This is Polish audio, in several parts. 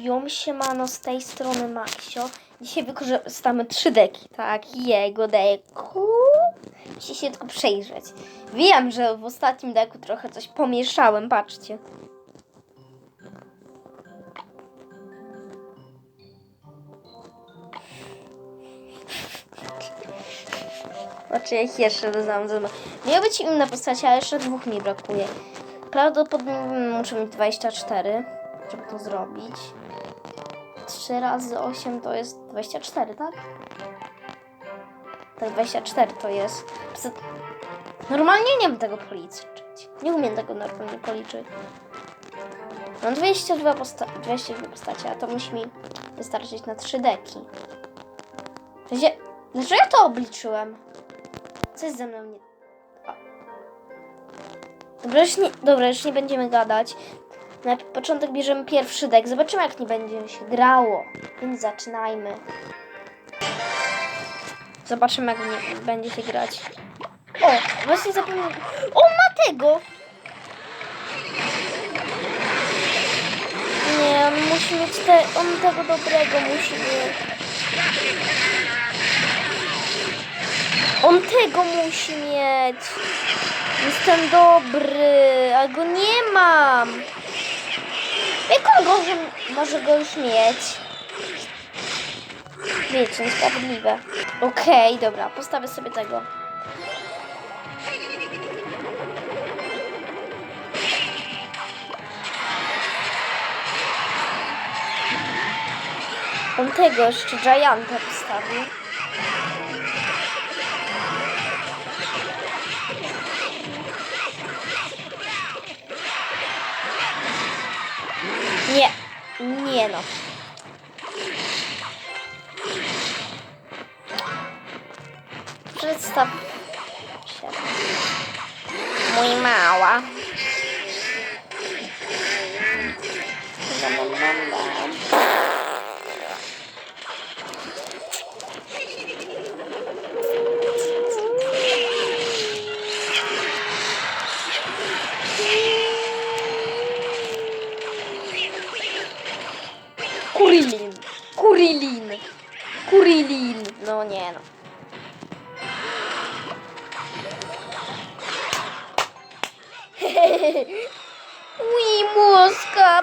Jom siemano z tej strony Maxio. Dzisiaj wykorzystamy trzy deki, tak? Jego deku. Musi się tylko przejrzeć. Wiem, że w ostatnim deku trochę coś pomieszałem, patrzcie. Znaczy ja ich jeszcze dodam. dodam. Miały być inne postacie, ale jeszcze dwóch mi brakuje. Prawdopodobnie muszę mieć 24, żeby to zrobić. 3 razy 8 to jest 24, tak? Tak, 24 to jest. Normalnie nie wiem tego policzyć. Nie umiem tego normalnie policzyć. Mam 22, posta 22 postacie, a to musi mi wystarczyć na 3 deki. Dlaczego ja to obliczyłem? Co jest ze mną nie... Dobra, już nie, dobra, już nie będziemy gadać. Na początek bierzemy pierwszy dek. Zobaczymy, jak nie będzie się grało. Więc zaczynajmy. Zobaczymy, jak nie będzie się grać. O, właśnie zapomniałem. O, ma tego! Nie, on musi mieć te... On tego dobrego musi mieć. On tego musi mieć. Jest ten dobry, a go nie mam. Jak on go, może go już mieć? Wiecie, niesprawiedliwe. Okej, dobra, postawię sobie tego. On tego jeszcze Gianta postawił. Nie no. Przedstaw się. Mój mała. Bam. Kurilin. Kurilin. Kurilin. No nie no. Ui, mózga,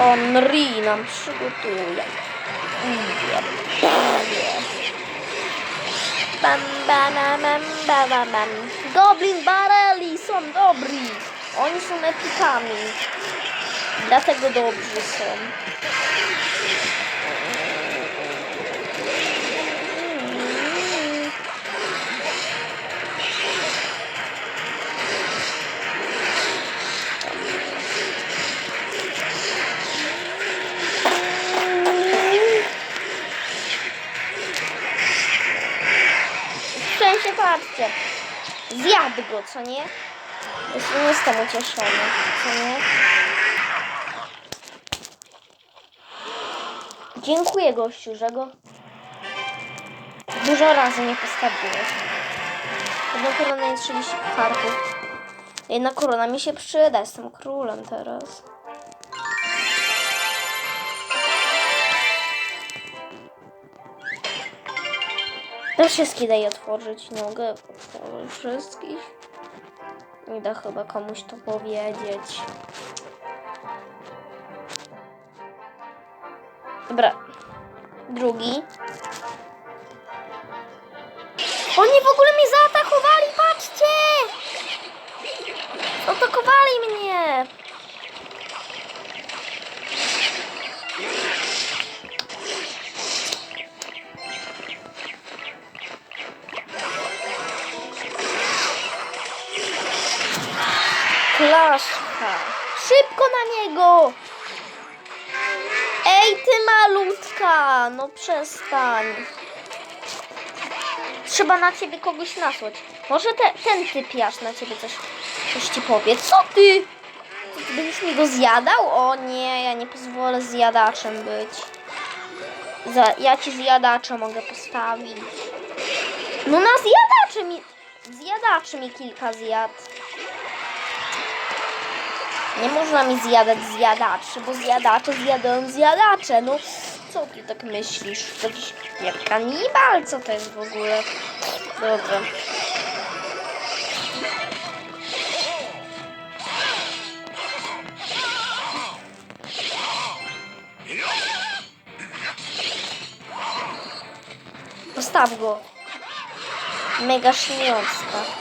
Onri nam przygotuje. Idzie, bam, bam, bam, bam, bam, bam. Goblin Bareli są dobri. Oni są epikami. Dlatego dobrzy są. Patrzcie. Zjadł go, co nie? Jeśli nie jestem ucieszony, co nie? Dziękuję gościu, że go dużo razy nie postawiłeś. Jedna korona i 30 kartów. Jedna korona mi się przyda, jestem królem teraz. To wszystkie daje otworzyć. Nie mogę otworzyć wszystkich. Nie da chyba komuś to powiedzieć. Dobra. Drugi. Oni w ogóle mnie zaatakowali, patrzcie! Atakowali mnie! Klaszka. Szybko na niego! Ej, ty malutka! No przestań. trzeba na ciebie kogoś nasłać. Może te, ten typiarz na ciebie coś, coś ci powie. Co ty? Co będziesz mi go zjadał? O nie, ja nie pozwolę zjadaczem być. Za, ja ci zjadacza mogę postawić. No na zjadacze mi... Zjadaczy mi kilka zjadł. Nie można mi zjadać zjadaczy, bo zjadacze zjadają zjadacze. No, co ty tak myślisz? To jakiś jak kanibal? Co to jest w ogóle? Dobra. Postaw go. Mega śmiocka.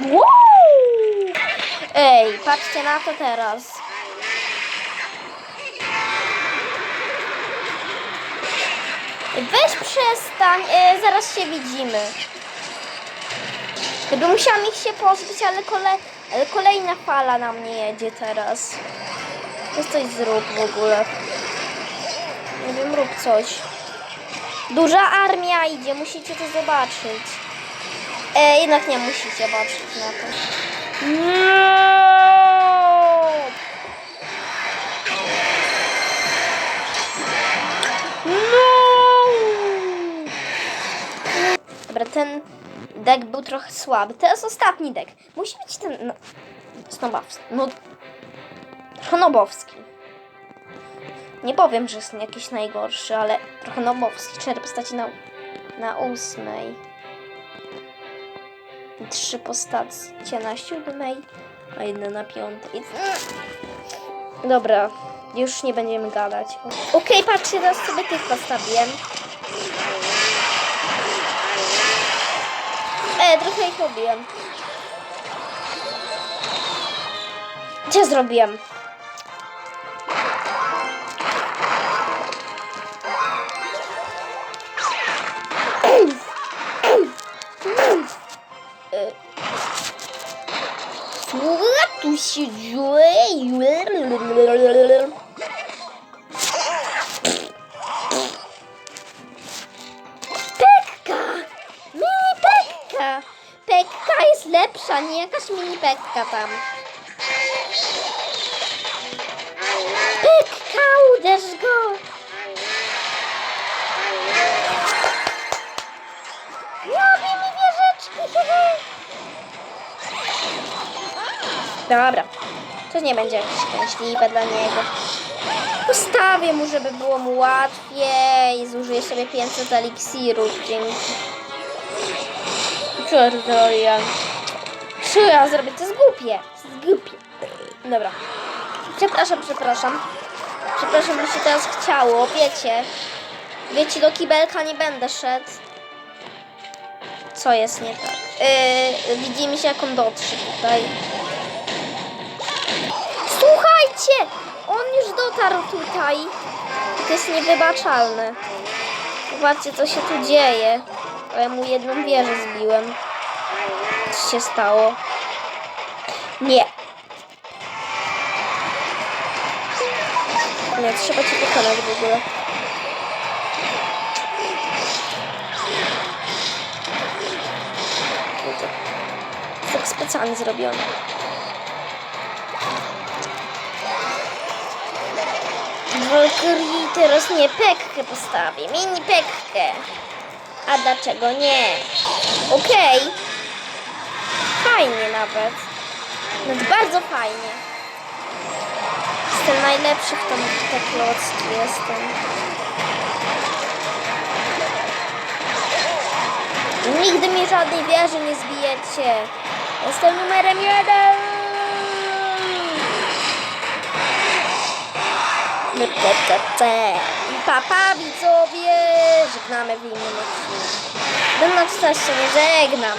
Wow! Ej, patrzcie na to teraz. Weź przestań, e, zaraz się widzimy. Gdyby musiałam ich się pozbyć, ale, kole, ale kolejna fala na mnie jedzie teraz. Weź coś zrób w ogóle. Nie wiem, rób coś. Duża armia idzie, musicie to zobaczyć. E, jednak nie musicie patrzeć na to. Nie! No! Dobra, ten deck był trochę słaby. Teraz ostatni deck. Musi być ten... No, snobowski. No... Trochę nobowski. Nie powiem, że jest jakiś najgorszy, ale trochę nobowski. Cztery postaci na, na ósmej. Trzy postacie na siódmej, a jedna na piątej. Dobra, już nie będziemy gadać. Okej, patrzcie, teraz sobie tych postawiłem. E, trochę ich robiłem. Co zrobiłem? Się dzieje? Pekka! Mini Pekka! Pekka jest lepsza, nie jakaś mini Pekka tam. Pekka, uderz go! Dobra, to nie będzie szczęśliwe dla niego. Postawię mu, żeby było mu łatwiej. Zużyję sobie 500 eliksirów dzięki. Pierdolian. Co ja zrobię? To jest głupie. To jest głupie. Dobra. Przepraszam, przepraszam. Przepraszam, że się teraz chciało. Wiecie. Wiecie, do kibelka nie będę szedł. Co jest nie tak? Yy, widzimy się, jak on dotrze tutaj. Słuchajcie! On już dotarł tutaj. To jest niewybaczalne. Zobaczcie, co się tu dzieje. O, ja mu jedną wieżę zbiłem. Co się stało? Nie. Nie, trzeba cię pokonać w ogóle. Tak specjalnie zrobione. Valkyrie teraz nie pekkę postawię, mini pekkę. A dlaczego nie? Okej. Fajnie nawet. Nawet bardzo fajnie. Jestem najlepszy w tą te klocki jestem. Nigdy mi żadnej wieży nie zbijecie. Jestem numerem jeden. Papa widzowie, żegnamy w innym odcinku. Się nie żegnam.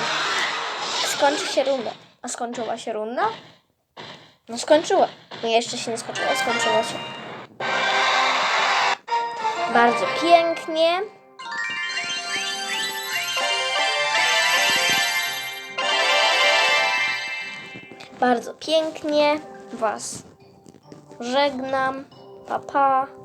Skończy się runda. A skończyła się runda? No skończyła. Nie, jeszcze się nie skończyła, skończyła się. Bardzo pięknie. Bardzo pięknie Was żegnam. 아파.